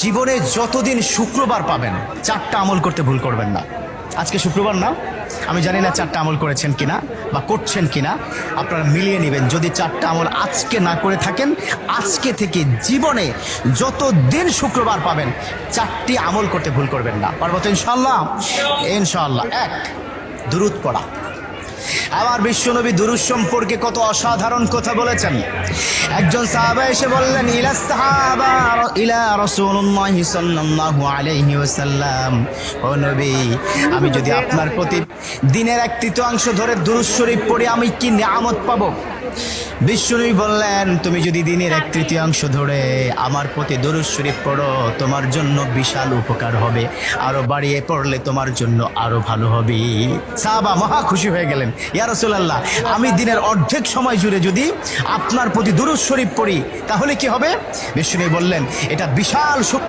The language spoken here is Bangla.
জীবনে যতদিন শুক্রবার পাবেন, চারটা আমল করতে ভুল করবেন না। আজকে শুক্রবার না? আমি জানি না চারটা আমল করেছেন কিনা বা করছেন কিনা। আপনারা মিলিয়ে নেবেন, যদি চারটা আমল আজকে না করে থাকেন, আজকে থেকে জীবনে যত দিন শুক্রবার পাবেন, চারটি আমল করতে ভুল করবেন না। পারব তো ইনশাল্লাহ ইনশাল্লাহ এক দূরত পড়া। আবার বিশ্বনবী দুরুজ সম্পর্কে কত অসাধারণ কথা বলেছেন। একজন সাহাবা এসে বললেন ইলা সাহাবা ইলা রাসূলুল্লাহ সাল্লাল্লাহু আলাইহি ওয়াসাল্লাম। ও নবী, আমি যদি আপনার প্রতি দিনের এক তৃতীয়াংশ ধরে শরীফ পড়ি আমি কি নিয়ামত পাবো? বিশ্বনবী বললেন, তুমি যদি দিনের এক তৃতীয়াংশ ধরে আমার প্রতি দরুদ শরীফ পড়ো, তোমার জন্য বিশাল উপকার হবে। আরও বাড়িয়ে পড়লে তোমার জন্য আরও ভালো হবে। সাহাবা মহা খুশি হয়ে গেলেন। ইয়া রাসূলুল্লাহ, আমি দিনের অর্ধেক সময় জুড়ে যদি আপনার প্রতি দরুদ শরীফ পড়ি, তাহলে কি হবে? বিশ্বনবী বললেন, এটা বিশাল